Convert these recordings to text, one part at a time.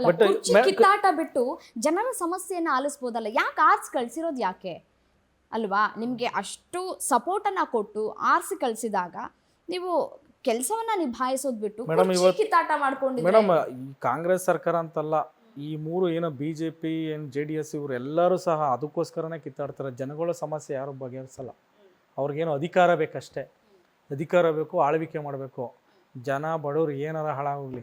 But, ಕಿತ್ತಾಟ ಬಿಟ್ಟು ಜನರ ಸಮಸ್ಯೆಯನ್ನ ಆಲಿಸ್ಬೋದಲ್ಲ ಯಾಕೆ ಆರ್ಸ್ ಕಳ್ಸಿರೋದು ಯಾಕೆ? ಅಲ್ವಾ? ನಿಮಗೆ ಅಷ್ಟು ಸಪೋರ್ಟನ್ನು ಕೊಟ್ಟು ಆರ್ಸಿ ಕಳಿಸಿದಾಗ ನೀವು ಕೆಲಸವನ್ನ ನಿಭಾಯಿಸೋದು ಬಿಟ್ಟು ಕಿತ್ತಾಟ ಮಾಡ್ಕೊಂಡು ಮೇಡಮ್ ಈ ಕಾಂಗ್ರೆಸ್ ಸರ್ಕಾರ ಅಂತಲ್ಲ ಈ ಮೂರು ಏನೋ ಬಿ ಜೆ ಪಿ ಏನು ಜೆ ಡಿ ಎಸ್ ಇವರು ಎಲ್ಲರೂ ಸಹ ಅದಕ್ಕೋಸ್ಕರನೇ ಕಿತ್ತಾಡ್ತಾರೆ. ಜನಗಳ ಸಮಸ್ಯೆ ಯಾರು ಬಗೆಹರಿಸಲ್ಲ. ಅವ್ರಿಗೇನು ಅಧಿಕಾರ ಬೇಕಷ್ಟೇ. ಅಧಿಕಾರ ಬೇಕು ಆಳ್ವಿಕೆ ಮಾಡಬೇಕು. ಜನ ಬಡವ್ರು ಏನಾರ ಹಾಳಾಗೋಗ್ಲಿ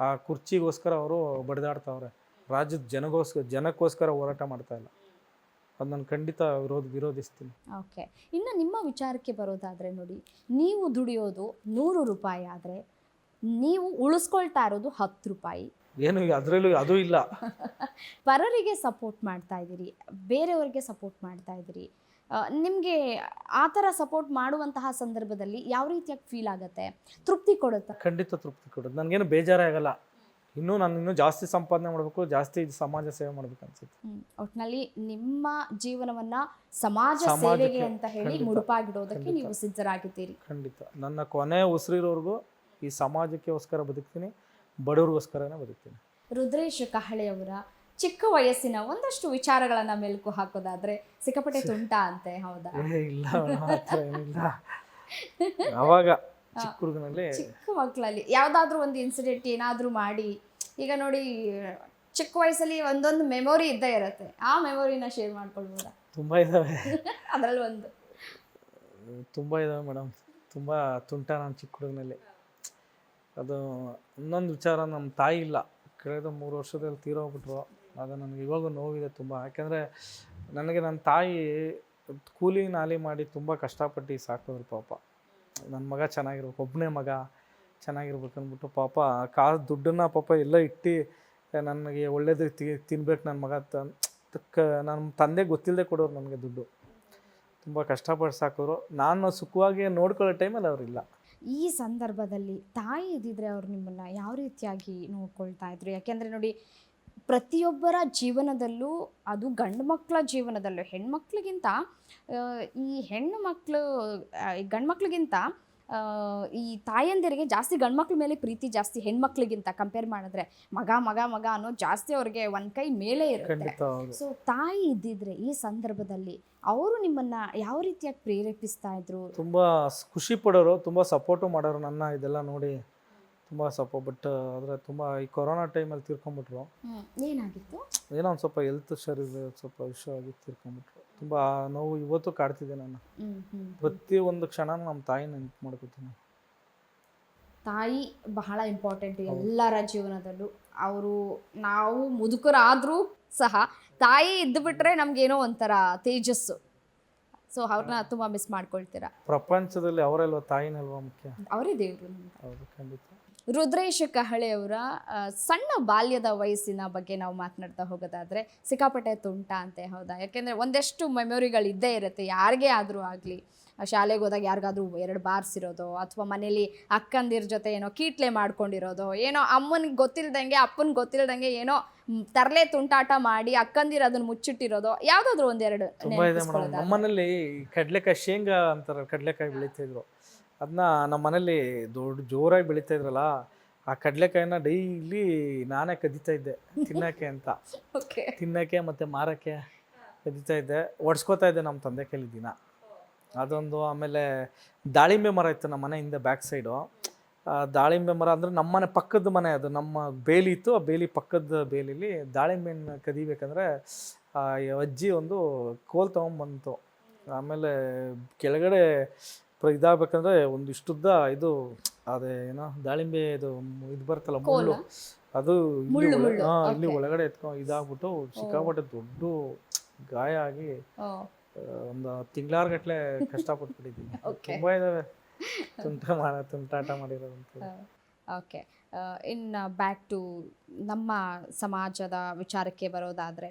ಆ ಕುರ್ಚಿಗೋಸ್ಕರ ಅವರು ಬಡಿದಾಡ್ತಾವ್ರೆ. ರಾಜ್ಯದ ಜನಗೋಸ್ಕರ ಜನಕ್ಕೋಸ್ಕರ ಹೋರಾಟ ಮಾಡ್ತಾ ಇಲ್ಲ. ಅದು ನಾನು ಖಂಡಿತ ವಿರೋಧ ವಿರೋಧಿಸ್ತೀನಿ. ಓಕೆ. ಇನ್ನು ನಿಮ್ಮ ವಿಚಾರಕ್ಕೆ ಬರೋದಾದರೆ ನೋಡಿ ನೀವು ದುಡಿಯೋದು ನೂರು ರೂಪಾಯಿ ಆದರೆ ನೀವು ಉಳಿಸ್ಕೊಳ್ತಾ ಇರೋದು ಹತ್ತು ರೂಪಾಯಿ. ಏನು ಅದರಲ್ಲೂ ಅದು ಇಲ್ಲ. ಪರರಿಗೆ ಸಪೋರ್ಟ್ ಮಾಡ್ತಾ ಇದ್ದೀರಿ ಬೇರೆಯವರಿಗೆ ಸಪೋರ್ಟ್ ಮಾಡ್ತಾ ಇದ್ದೀರಿ. ನಿಮಗೆ ಆ ಥರ ಸಪೋರ್ಟ್ ಮಾಡುವಂತಹ ಸಂದರ್ಭದಲ್ಲಿ ಯಾವ ರೀತಿಯಾಗಿ ಫೀಲ್ ಆಗುತ್ತೆ? ತೃಪ್ತಿ ಕೊಡುತ್ತಾ? ಖಂಡಿತ ತೃಪ್ತಿ ಕೊಡುತ್ತೆ. ನನಗೇನು ಬೇಜಾರೇ ಆಗಲ್ಲ. ಇನ್ನೂ ನಾನು ಇನ್ನೂ ಜಾಸ್ತಿ ಸಂಪಾದನೆ ಮಾಡಬೇಕು ಜಾಸ್ತಿ ಸಮಾಜ ಸೇವೆ ಮಾಡ್ಬೇಕು ಅನ್ಸುತ್ತೆ. ಒಟ್ಟಿನಲ್ಲಿ ನಿಮ್ಮ ಜೀವನವನ್ನ ಸಮಾಜ ಸೇವೆಗೆ ಅಂತ ಹೇಳಿ ಮುಡುಪಾಗಿಡೋದಕ್ಕೆ ನೀವು ಸಿದ್ಧರಾಗಿದ್ದೀರಿ. ಖಂಡಿತ. ನನ್ನ ಕೊನೆ ಉಸಿರಿರೋರ್ಗೂ ಈ ಸಮಾಜಕ್ಕೋಸ್ಕರ ಬದುಕ್ತೀನಿ ಬಡವ್ರಿಗೋಸ್ಕರನೇ ಬದುಕ್ತೀನಿ. ರುದ್ರೇಶ್ ಕಹಳೆಯವರ ಚಿಕ್ಕ ವಯಸ್ಸಿನ ಒಂದಷ್ಟು ವಿಚಾರಗಳನ್ನ ಮೆಲುಕು ಹಾಕೋದಾದ್ರೆ ಸಿಕ್ಕಾಪಟ್ಟೆ ತುಂಟ ಅಂತೆ ಹೌದಾ? ಇಲ್ಲ ಅವಾಗ ಚಿಕ್ಕ ಹುಡುಗನಲ್ಲಿ. ಚಿಕ್ಕ ಮಕ್ಕಳಲ್ಲಿ ಯಾವ್ದಾದ್ರು ಒಂದು ಇನ್ಸಿಡೆಂಟ್ ಏನಾದ್ರೂ ಮಾಡಿ ಈಗ ನೋಡಿ ಚಿಕ್ಕ ವಯಸ್ಸಲ್ಲಿ ಒಂದೊಂದು ಮೆಮೊರಿ ಇದ್ದೇ ಇರುತ್ತೆ. ಆ ಮೆಮೊರಿನ ಶೇರ್ ಮಾಡ್ಕೊಳ್ಬೋದಾ? ತುಂಬ ಇದಾವೆ. ಅದ್ರಲ್ಲಿ ಒಂದು. ತುಂಬ ಇದಾವೆ ಮೇಡಮ್. ತುಂಬ ತುಂಟ ನಾನು ಚಿಕ್ಕ ಹುಡುಗನಲ್ಲಿ. ಅದು ಇನ್ನೊಂದು ವಿಚಾರ ನಮ್ಮ ತಾಯಿ ಇಲ್ಲ. ಕಳೆದ ಮೂರು ವರ್ಷದಲ್ಲಿ ತೀರೋಗ್ಬಿಟ್ರು. ಅದು ನನಗೆ ಇವಾಗೂ ನೋವಿದೆ ತುಂಬ. ಯಾಕೆಂದರೆ ನನಗೆ ನನ್ನ ತಾಯಿ ಕೂಲಿ ನಾಲಿ ಮಾಡಿ ತುಂಬ ಕಷ್ಟಪಟ್ಟು ಸಾಕಿದ್ರು ಪಾಪ. ನನ್ನ ಮಗ ಚೆನ್ನಾಗಿರ್ಬೇಕು ಒಬ್ಬನೇ ಮಗ ಚೆನ್ನಾಗಿರ್ಬೇಕು ಅಂದ್ಬಿಟ್ಟು ಪಾಪ ಕಾ ದುಡ್ಡನ್ನು ಪಾಪ ಎಲ್ಲ ಇಟ್ಟು ನನಗೆ ಒಳ್ಳೇದು ತಿನ್ಬೇಕು ನನ್ನ ಮಗ ತಕ್ಕ ನನ್ನ ತಂದೆ ಗೊತ್ತಿಲ್ಲದೆ ಕೊಡೋರು ನನಗೆ ದುಡ್ಡು. ತುಂಬ ಕಷ್ಟಪಟ್ಟು ಸಾಕೋರು ನಾನು ಸುಖವಾಗಿ ನೋಡ್ಕೊಳ್ಳೋ ಟೈಮಲ್ಲಿ ಅವರಿಲ್ಲ ಈ ಸಂದರ್ಭದಲ್ಲಿ ತಾಯಿ ಇದ್ದಿದ್ರೆ ಅವ್ರು ನಿಮ್ಮನ್ನ ಯಾವ ರೀತಿಯಾಗಿ ನೋಡ್ಕೊಳ್ತಾ ಇದ್ರು? ಯಾಕೆಂದ್ರೆ ನೋಡಿ ಪ್ರತಿಯೊಬ್ಬರ ಜೀವನದಲ್ಲೂ ಅದು ಗಂಡು ಮಕ್ಕಳ ಜೀವನದಲ್ಲೂ ಹೆಣ್ಮಕ್ಳಿಗಿಂತ ಈ ಹೆಣ್ಣು ಮಕ್ಕಳು ಗಂಡು ಮಕ್ಳಿಗಿಂತ ಈ ತಾಯಂದಿರಿಗೆ ಜಾಸ್ತಿ ಗಂಡ್ಮಕ್ಳ ಮೇಲೆ ಪ್ರೀತಿ ಜಾಸ್ತಿ ಹೆಣ್ಮಕ್ಳಿಗಿಂತ ಕಂಪೇರ್ ಮಾಡಿದ್ರೆ ಮಗ ಮಗ ಮಗ ಅನ್ನೋ ಜಾಸ್ತಿ ಅವ್ರಿಗೆ ಒಂದ್ ಕೈ ಮೇಲೆ ಇರುತ್ತೆ. ಸೊ ತಾಯಿ ಇದ್ದಿದ್ರೆ ಈ ಸಂದರ್ಭದಲ್ಲಿ ಅವರು ನಿಮ್ಮನ್ನ ಯಾವ ರೀತಿಯಾಗಿ ಪ್ರೇರೇಪಿಸ್ತಾ ಇದ್ರು? ತುಂಬಾ ಖುಷಿ ಪಡೋರು ತುಂಬಾ ಸಪೋರ್ಟು ಮಾಡೋರು ನನ್ನ ಇದೆಲ್ಲ ನೋಡಿ ತುಂಬ ಸ್ವಲ್ಪ ಬಟ್ ಆದರೆ ತುಂಬ ಈ ಕೊರೋನಾ ಟೈಮಲ್ಲಿ ತಿರ್ಕೊಂಬಿಟ್ರು. ಏನಾಗಿತ್ತು? ಏನೋ ಒಂದು ಸ್ವಲ್ಪ ಹೆಲ್ತ್ ಶರೀರ ಸ್ವಲ್ಪ ವಿಷಯವಾಗಿ ತೀರ್ಕೊಂಬಿಟ್ರು. ತುಂಬ ನೋವು ಇವತ್ತು ಕಾಡ್ತಿದೆ ನಾನು. ಪ್ರತಿ ಒಂದು ಕ್ಷಣ ನಮ್ಮ ತಾಯಿ ನೆನಪು ಮಾಡ್ಕೊತೀನಿ. ತಾಯಿ ಬಹಳ ಇಂಪಾರ್ಟೆಂಟ್ ಎಲ್ಲರ ಜೀವನದಲ್ಲೂ. ಅವರು ನಾವು ಮುದುಕರಾದರೂ ಸಹ ತಾಯಿ ಇದ್ದು ಬಿಟ್ರೆ ನಮ್ಗೇನೋ ಒಂಥರ ತೇಜಸ್ಸು. ಸೊ ಅವ್ರನ್ನ ತುಂಬಾ ಮಿಸ್ ಮಾಡ್ಕೊಳ್ತೀರಾ. ಪ್ರಪಂಚದಲ್ಲಿ ಅವರೆಲ್ವ ತಾಯಿನಲ್ವಾ ಮುಖ್ಯ? ಅವರೇ ದೇವರು ಹೌದು ಖಂಡಿತ. ರುದ್ರೇಶ್ ಕಹಳೆಯವರ ಸಣ್ಣ ಬಾಲ್ಯದ ವಯಸ್ಸಿನ ಬಗ್ಗೆ ನಾವು ಮಾತನಾಡ್ತಾ ಹೋಗೋದಾದ್ರೆ ಸಿಕ್ಕಾಪಟ್ಟೆ ತುಂಟ ಅಂತ ಹೌದಾ? ಯಾಕೆಂದರೆ ಒಂದಷ್ಟು ಮೆಮೊರಿಗಳು ಇದ್ದೇ ಇರುತ್ತೆ. ಯಾರಿಗೇ ಆದರೂ ಆಗಲಿ ಶಾಲೆಗೆ ಹೋದಾಗ ಯಾರಿಗಾದ್ರೂ ಎರಡು ಬಾರ್ಸಿರೋದು ಅಥವಾ ಮನೇಲಿ ಅಕ್ಕಂದಿರ ಜೊತೆ ಏನೋ ಕೀಟ್ಲೆ ಮಾಡ್ಕೊಂಡಿರೋದು ಏನೋ ಅಮ್ಮನಿಗೆ ಗೊತ್ತಿಲ್ದಂಗೆ ಅಪ್ಪನಿಗೆ ಗೊತ್ತಿಲ್ದಂಗೆ ಏನೋ ತರಲೆ ತುಂಟಾಟ ಮಾಡಿ ಅಕ್ಕಂದಿರ ಅದನ್ನ ಮುಚ್ಚಿಟ್ಟಿರೋದು ಯಾವುದಾದ್ರೂ ಒಂದೆರಡು ತುಂಬ ಇದೆ ಮೇಡಮ್. ನೆನಪಿಸ್ಕೊಳ್ಳೋದಾದ್ರೆ. ನಮ್ಮನೇಲಿ ಕಡಲೆಕಾಯಿ ಶೇಂಗಾ ಅಂತಾರೆ ಕಡಲೆಕಾಯಿ ಬೆಳೀತಾ ಇದ್ರು. ಅದನ್ನ ನಮ್ಮ ಮನೇಲಿ ದೊಡ್ಡ ಜೋರಾಗಿ ಬೆಳೀತಾ ಇದ್ರಲ್ಲ ಆ ಕಡಲೆಕಾಯಿನ ಡೈಲಿ ನಾನೇ ಕದಿತಾ ಇದ್ದೆ ತಿನ್ನಕ್ಕೆ ಅಂತ. ಓಕೆ. ತಿನ್ನಕ್ಕೆ ಮತ್ತು ಮಾರಕ್ಕೆ ಕದಿತಾ ಇದ್ದೆ ಒಡ್ಸ್ಕೊತಾ ಇದ್ದೆ ನಮ್ಮ ತಂದೆ ಕೈಲಿ ದಿನ. ಅದೊಂದು ಆಮೇಲೆ ದಾಳಿಂಬೆ ಮರ ಇತ್ತು ನಮ್ಮ ಮನೆ ಹಿಂದೆ ಬ್ಯಾಕ್ ಸೈಡು. ದಾಳಿಂಬೆ ಮರ ಅಂದರೆ ನಮ್ಮ ಮನೆ ಪಕ್ಕದ ಮನೆ ಅದು ನಮ್ಮ ಬೇಲಿ ಇತ್ತು ಆ ಬೇಲಿ ಪಕ್ಕದ ಬೇಲಿಲಿ ದಾಳಿಂಬೆನ ಕದಿಬೇಕಂದ್ರೆ ಆ ಅಜ್ಜಿ ಒಂದು ಕೋಲ್ ತೊಗೊಂಬಂತು. ಆಮೇಲೆ ಕೆಳಗಡೆ ಇದಾಗಬೇಕಂದ್ರೆ ಒಂದಿಷ್ಟುದ್ದ ಇದು ಅದೇ ಏನೋ ದಾಳಿಂಬೆ ಇದು ಇದು ಬರ್ತಲ್ಲ ಮುಳ್ಳು. ಅದು ಇಲ್ಲಿ ಮುಳ್ಳು, ಒಳ- ಮುಳ್ಳು, ಹಾ, ಇಲ್ಲಿ ಒಳಗಡೆ ಎತ್ಕೊಂಡು ಇದಾಗ್ಬಿಟ್ಟು ಸಿಕ್ಕಾಪಟ್ಟೆ ದೊಡ್ಡ ಗಾಯ ಆಗಿ ಒಂದು ಆ, ಒಂದು ತಿಂಗಳಾರ್ಗಟ್ಲೆ ಕಷ್ಟಪಟ್ಬಿಟ್ಟಿದ್ದೀನಿ. Okay. ತುಂಬಾ ಇದಾವೆ. ತುಂಟ ಮಾಡ ತುಂಟಾಟ ಮಾಡಿರೋದಂತ ಓಕೆ ಇನ್ನು ಬ್ಯಾಕ್ ಟು ನಮ್ಮ ಸಮಾಜದ ವಿಚಾರಕ್ಕೆ ಬರೋದಾದರೆ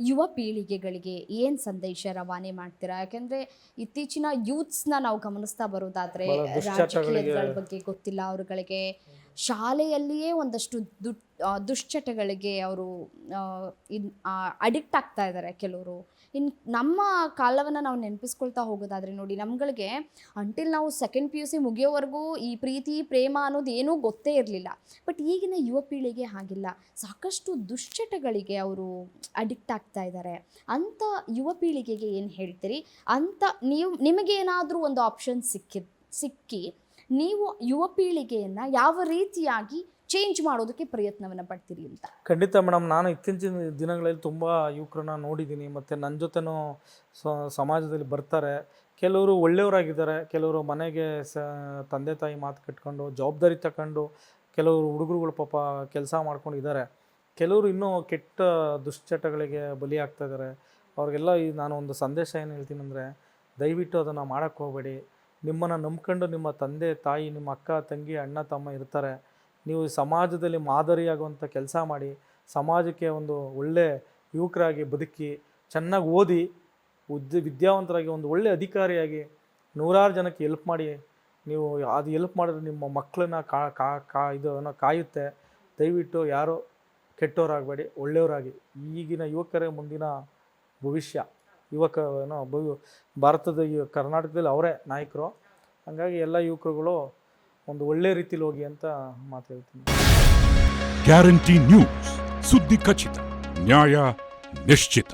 ಯುವ ಪೀಳಿಗೆಗಳಿಗೆ ಏನು ಸಂದೇಶ ರವಾನೆ ಮಾಡ್ತೀರಾ? ಯಾಕೆಂದರೆ ಇತ್ತೀಚಿನ ಯೂತ್ಸ್ನ ನಾವು ಗಮನಿಸ್ತಾ ಬರೋದಾದರೆ ರಾಜಕೀಯಗಳ ಬಗ್ಗೆ ಗೊತ್ತಿಲ್ಲ ಅವರುಗಳಿಗೆ ಶಾಲೆಯಲ್ಲಿಯೇ ಒಂದಷ್ಟು ದು ದುಶ್ಚಟಗಳಿಗೆ ಅವರು ಅಡಿಕ್ಟ್ ಆಗ್ತಾ ಇದ್ದಾರೆ ಕೆಲವರು. ಇನ್ನು ನಮ್ಮ ಕಾಲವನ್ನು ನಾವು ನೆನಪಿಸ್ಕೊಳ್ತಾ ಹೋಗೋದಾದರೆ ನೋಡಿ, ನಮ್ಗಳಿಗೆ ಅಂಟಿಲ್ ನಾವು ಸೆಕೆಂಡ್ ಪಿ ಯು ಸಿ ಮುಗಿಯೋವರೆಗೂ ಈ ಪ್ರೀತಿ, ಪ್ರೇಮ ಅನ್ನೋದು ಏನೂ ಗೊತ್ತೇ ಇರಲಿಲ್ಲ. ಬಟ್ ಈಗಿನ ಯುವ ಪೀಳಿಗೆ ಹಾಗಿಲ್ಲ. ಸಾಕಷ್ಟು ದುಶ್ಚಟಗಳಿಗೆ ಅವರು ಅಡಿಕ್ಟ್ ಆಗ್ತಾ ಇದ್ದಾರೆ. ಅಂಥ ಯುವ ಪೀಳಿಗೆಗೆ ಏನು ಹೇಳ್ತೀರಿ? ಅಂತ ನೀವು, ನಿಮಗೇನಾದರೂ ಒಂದು ಆಪ್ಷನ್ ಸಿಕ್ಕಿ ಸಿಕ್ಕಿ ನೀವು ಯುವ ಪೀಳಿಗೆಯನ್ನು ಯಾವ ರೀತಿಯಾಗಿ ಚೇಂಜ್ ಮಾಡೋದಕ್ಕೆ ಪ್ರಯತ್ನವನ್ನು ಪಡ್ತೀರಿ ಅಂತ? ಖಂಡಿತ ಮೇಡಮ್, ನಾನು ಇತ್ತೀಚಿನ ದಿನಗಳಲ್ಲಿ ತುಂಬ ಯುವಕರನ್ನ ನೋಡಿದ್ದೀನಿ. ಮತ್ತು ನನ್ನ ಜೊತೆನೂ ಸಮಾಜದಲ್ಲಿ ಬರ್ತಾರೆ. ಕೆಲವರು ಒಳ್ಳೆಯವರಾಗಿದ್ದಾರೆ. ಕೆಲವರು ಮನೆಗೆ ಸ, ತಂದೆ ತಾಯಿ ಮಾತು ಕಟ್ಕೊಂಡು, ಜವಾಬ್ದಾರಿ ತಗೊಂಡು ಕೆಲವರು ಹುಡುಗರುಗಳು ಪಾಪ ಕೆಲಸ ಮಾಡ್ಕೊಂಡಿದ್ದಾರೆ ಕೆಲವರು ಇನ್ನೂ ಕೆಟ್ಟ ದುಶ್ಚಟಗಳಿಗೆ ಬಲಿಯಾಗ್ತಾ ಇದ್ದಾರೆ. ಅವ್ರಿಗೆಲ್ಲ ಈ, ನಾನು ಒಂದು ಸಂದೇಶ ಏನು ಹೇಳ್ತೀನಿ ಅಂದರೆ, ದಯವಿಟ್ಟು ಅದನ್ನು ಮಾಡೋಕ್ಕೆ ಹೋಗಬೇಡಿ. ನಿಮ್ಮನ್ನು ನಂಬ್ಕೊಂಡು ನಿಮ್ಮ ತಂದೆ, ತಾಯಿ, ನಿಮ್ಮ ಅಕ್ಕ, ತಂಗಿ, ಅಣ್ಣ, ತಮ್ಮ ಇರ್ತಾರೆ. ನೀವು ಸಮಾಜದಲ್ಲಿ ಮಾದರಿಯಾಗುವಂಥ ಕೆಲಸ ಮಾಡಿ, ಸಮಾಜಕ್ಕೆ ಒಂದು ಒಳ್ಳೆ ಯುವಕರಾಗಿ ಬದುಕಿ, ಚೆನ್ನಾಗಿ ಓದಿ, ಉದ್, ವಿದ್ಯಾವಂತರಾಗಿ ಒಂದು ಒಳ್ಳೆ ಅಧಿಕಾರಿಯಾಗಿ ನೂರಾರು ಜನಕ್ಕೆ ಎಲ್ಪ್ ಮಾಡಿ, ನೀವು ಅದು ಎಲ್ಪ್ ಮಾಡಿದ್ರೆ ನಿಮ್ಮ ಮಕ್ಕಳನ್ನ ಕಾ ಕಾ ಕಾ, ಇದು ಏನೋ ಕಾಯುತ್ತೆ. ದಯವಿಟ್ಟು ಯಾರು ಕೆಟ್ಟವರಾಗಬೇಡಿ, ಒಳ್ಳೆಯವರಾಗಿ. ಈಗಿನ ಯುವಕರೇ ಮುಂದಿನ ಭವಿಷ್ಯ. ಯುವಕ ಏನೋ ಒಬ್ಬ ಭಾರತದ ಕರ್ನಾಟಕದಲ್ಲಿ ಅವರೇ ನಾಯಕರು. ಹಾಗಾಗಿ ಎಲ್ಲ ಯುವಕರುಗಳು ಒಂದು ಒಳ್ಳೆ ರೀತಿಲಿ ಹೋಗಿ ಅಂತ ಮಾತು ಹೇಳ್ತೀನಿ. ಗ್ಯಾರಂಟಿ ನ್ಯೂಸ್ ಸುದ್ದಿ ಖಚಿತ, ನ್ಯಾಯ ನಿಶ್ಚಿತ.